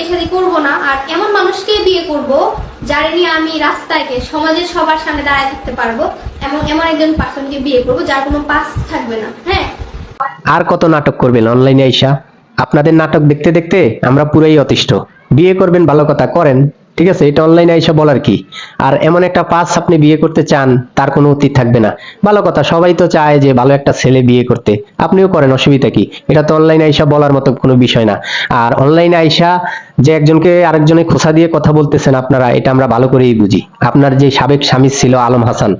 বিয়ে শাদী করব না, আর এমন মানুষকে বিয়ে করব যারে নিয়ে আমি রাস্তায় গিয়ে সমাজের সবার সামনে দাঁড়ায় থাকতে পারব এবং এমন একজন পার্সনকে বিয়ে করব যার কোনো পাস থাকবে না হ্যাঁ? আর কত নাটক করবেন অনলাইনে আইসা? আপনাদের নাটক দেখতে দেখতে আমরা পুরাই অতিষ্ঠ। বিয়ে করবেন ভালো কথা, করেন, ঠিক আছে? এটা অনলাইনে আইসা বলার কি? আর এমন একটা পাস আপনি বিয়ে করতে চান, তার কোনো অতীত থাকবে না। ভালো কথা, সবাই তো চায় যে ভালো একটা ছেলে বিয়ে করতে। আপনিও করেন, অসুবিধা কি? এটা তো অনলাইনে আইসা বলার মতো কোনো বিষয় না। আর অনলাইনে আইসা যে একজনকে আরেকজনে খোসা দিয়ে কথা বলতেছেন আপনারা, এটা আমরা ভালো করেই বুঝি। আপনার যে সাবেক স্বামী ছিল আলম হাসান,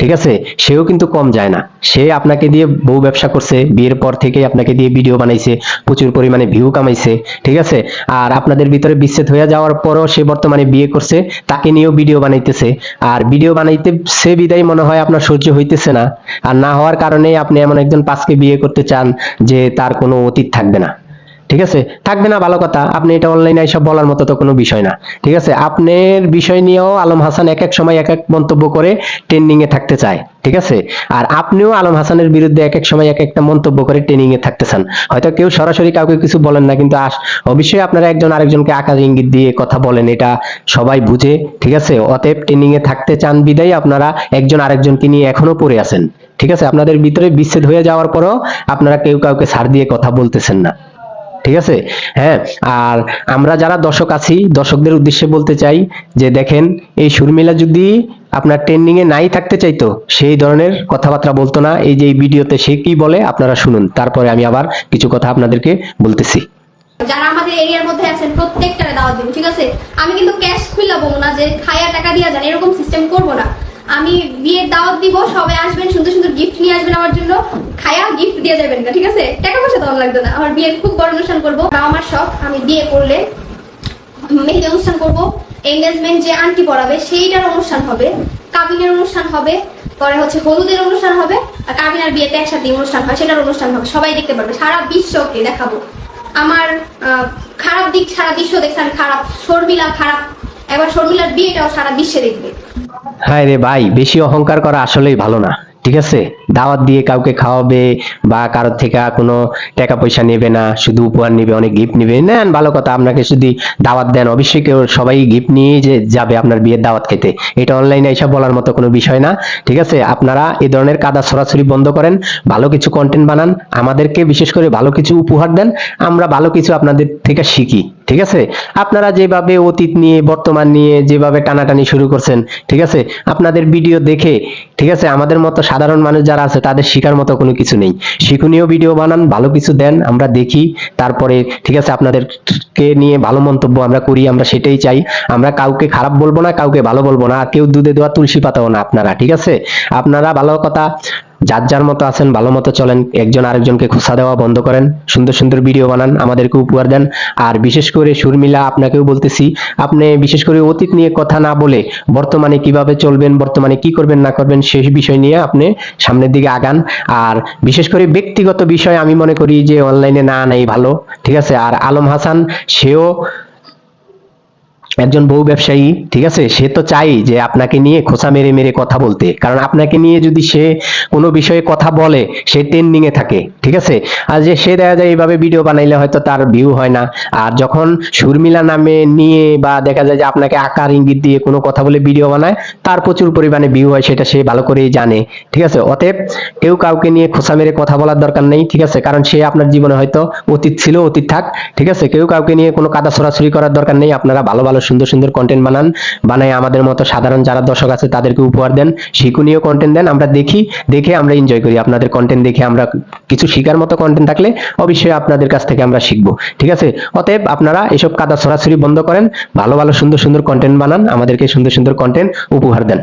ঠিক আছে? সেও কিন্তু কম যায় না। সে আপনাকে দিয়ে বউ ব্যবসা করছে, বিয়ের পর থেকে আপনাকে দিয়ে ভিডিও বানাইছে, প্রচুর পরিমাণে ভিউ কামাইছে, ঠিক আছে? আর আপনাদের ভিতরে বিচ্ছেদ হয়ে যাওয়ার পরও সে বর্তমানে বিয়ে করছে, তাকে নিয়েও ভিডিও বানাইতেছে। আর ভিডিও বানাইতে সে বিদায় মনে হয় আপনার সহ্য হইতেছে না। আর না হওয়ার কারণে আপনি এমন একজন পাঁচকে বিয়ে করতে চান যে তার কোনো অতীত থাকবে না। ঠিক আছে? থাকবে না ভালো কথা। আপনি এটা অনলাইনে এসব বলার মতো তো কোনো বিষয় না। ঠিক আছে? আপনার বিষয় নিয়েও আলম হাসান এক এক সময় এক এক মন্তব্য করে ট্রেন্ডিং এ থাকতে চায়। ঠিক আছে? আর আপনিও আলম হাসানের বিরুদ্ধে এক এক সময় এক একটা মন্তব্য করে ট্রেনিং এ থাকতে চান। হয়তো কেউ সরাসরি কাউকে কিছু বলেন না, কিন্তু অবশ্যই আপনারা একজন আরেকজনকে আকার ইঙ্গিত দিয়ে কথা বলেন, এটা সবাই বুঝে। ঠিক আছে? অতএব ট্রেনিং এ থাকতে চান বিদায়। আপনারা একজন আরেকজনকে নিয়ে এখনও পড়ে আছেন। ঠিক আছে? আপনাদের ভিতরে বিচ্ছেদ হয়ে যাওয়ার পরও আপনারা কেউ কাউকে ছাড় দিয়ে কথা বলতেছেন না। ঠিক আছে? হ্যাঁ আর আমরা যারা দর্শক আছি, দর্শকদের উদ্দেশ্যে বলতে চাই যে দেখেন, এই সুরমিলা যদি আপনার ট্রেন্ডিং এ নাই থাকতে চাইতো, সেই ধরনের কথাবার্তা বলতো না। এই যে ভিডিওতে সে কি বলে, আপনারা শুনুন। তারপরে আমি আবার কিছু কথা আপনাদেরকে বলতেছি। যারা আমাদের এরিয়ার মধ্যে আছেন প্রত্যেকটারে দাওয়াত দিব ঠিক আছে? আমি কিন্তু ক্যাশ খুইলা বলব না যে খায়া টাকা দিয়া যান, এরকম সিস্টেম করব না। আমি বিয়ের দাওয়াত দিব, সবাই আসবেন, সুন্দর সুন্দর গিফট নিয়ে আসবেন আমার জন্য। খায়া গিফট দিয়ে যাবেন না, ঠিক আছে? টাকা পয়সা দেওয়া লাগবে না। আমার বিয়ের খুব বড় অনুষ্ঠান করব। আমার শখ, আমি বিয়ে করলে মেহেদি অনুষ্ঠান করব। এঙ্গেজমেন্ট যে আন্টি পড়াবে, সেইটার অনুষ্ঠান হবে, কাবিনের অনুষ্ঠান হবে, পরে হচ্ছে হলুদের অনুষ্ঠান হবে, আর কাবিন আর বিয়েতে একসাথে অনুষ্ঠান হয়, সেটার অনুষ্ঠান হবে। সবাই দেখতে পারবে, সারা বিশ্বকে দেখাবো। আমার খারাপ দিক সারা বিশ্ব দেখছে আমি খারাপ, শর্মিলা খারাপ এবার শর্মিলার বিয়েটাও সারা বিশ্বে দেখবে। হায় রে ভাই, বেশি অহংকার করা আসলেই ভালো না। ঠিক আছে? দাওয়াত দিয়ে কাউকে খাওয়াবে বা কারোর থেকে কোনো টাকা পয়সা নেবে না, শুধু উপহার নেবে, অনেক গিফট নেবে। নেন, ভালো কথা, আপনাকে যদি দাওয়াত দেন, অবশ্যই কেউ সবাই গিফট নিয়ে যে যাবে আপনার বিয়ের দাওয়াত খেতে। এটা অনলাইনে এসব বলার মতো কোনো বিষয় না। ঠিক আছে? আপনারা এই ধরনের কাদা সরাসরি বন্ধ করেন, ভালো কিছু কন্টেন্ট বানান, আমাদেরকে বিশেষ করে ভালো কিছু উপহার দেন, আমরা ভালো কিছু আপনাদের থেকে শিখি। ঠিক আছে? আপনারা যেভাবে অতীত নিয়ে, বর্তমান নিয়ে যেভাবে টানাটানি শুরু করছেন, ঠিক আছে? আপনাদের ভিডিও দেখে, ঠিক আছে? আমাদের মতো সাধারণ মানুষ যারা আছে, তাদের শিকার মতো কোনো কিছু নেই। শিক্ষণীয় ভিডিও বানান, ভালো কিছু দেন, আমরা দেখি। তারপরে, ঠিক আছে? আপনাদেরকে নিয়ে ভালো মন্তব্য আমরা করি, আমরা সেটাই চাই। আমরা কাউকে খারাপ বলব না, কাউকে ভালো বলব না কেউ দুধে দেওয়া তুলসী পাতাও না আপনারা, ঠিক আছে? আপনারা ভালো কথা যার যার মতো আছেন, ভালো মতো চলেন, একজন আরেকজনকে খোসা দেওয়া বন্ধ করেন, সুন্দর সুন্দর ভিডিও বানান আমাদেরকে উপহার দেন। আর বিশেষ করে সুরমিলা আপনাকেও বলতেছি, আপনি বিশেষ করে অতীত নিয়ে কথা না বলে বর্তমানে কীভাবে চলবেন, বর্তমানে কি করবেন, না করবেন সেই বিষয় নিয়ে আপনি সামনের দিকে আগান। আর বিশেষ করে ব্যক্তিগত বিষয় আমি মনে করি যে অনলাইনে না, নাই ভালো, ঠিক আছে? আর আলম হাসান, সেও একজন বউ ব্যবসায়ী, ঠিক আছে? সে তো চাই যে আপনাকে নিয়ে খোসা মেরে মেরে কথা বলতে। কারণ আপনাকে নিয়ে যদি সে কোনো বিষয়ে কথা বলে, সে ট্রেন্ডিং এ থাকে, ঠিক আছে? আর যে সে দেখা যায় এইভাবে ভিডিও বানাইলে হয়তো তার ভিউ হয় না। আর যখন সুরমিলা নামে নিয়ে বা দেখা যায় যে আপনাকে আকার ইঙ্গিত দিয়ে কোনো কথা বলে ভিডিও বানায়, তার প্রচুর পরিমাণে ভিউ হয়, সেটা সে ভালো করেই জানে, ঠিক আছে? অতএব কেউ কাউকে নিয়ে খোসা মেরে কথা বলার দরকার নেই, ঠিক আছে? কারণ সে আপনার জীবনে হয়তো অতীত ছিল, অতীত থাক, ঠিক আছে? কেউ কাউকে নিয়ে কোনো কাদা সরাসরি করার দরকার নেই, আপনারা ভালো ভালো সুন্দর সুন্দর কন্টেন্ট বানান, বানায় আমাদের মতো সাধারণ যারা দর্শক আছে তাদেরকে উপহার দেন শিক্ষণীয় কন্টেন্ট দেন, আমরা দেখি, দেখে আমরা এনজয় করি। আপনাদের কন্টেন্ট দেখে আমরা কিছু শেখার মতো কন্টেন্ট থাকলে অবশ্যই আপনাদের কাছ থেকে আমরা শিখব, ঠিক আছে? অতএব আপনারা এসব কাদা সরাসরি বন্ধ করেন, ভালো ভালো সুন্দর সুন্দর কন্টেন্ট বানান, আমাদেরকে সুন্দর সুন্দর কন্টেন্ট উপহার দেন।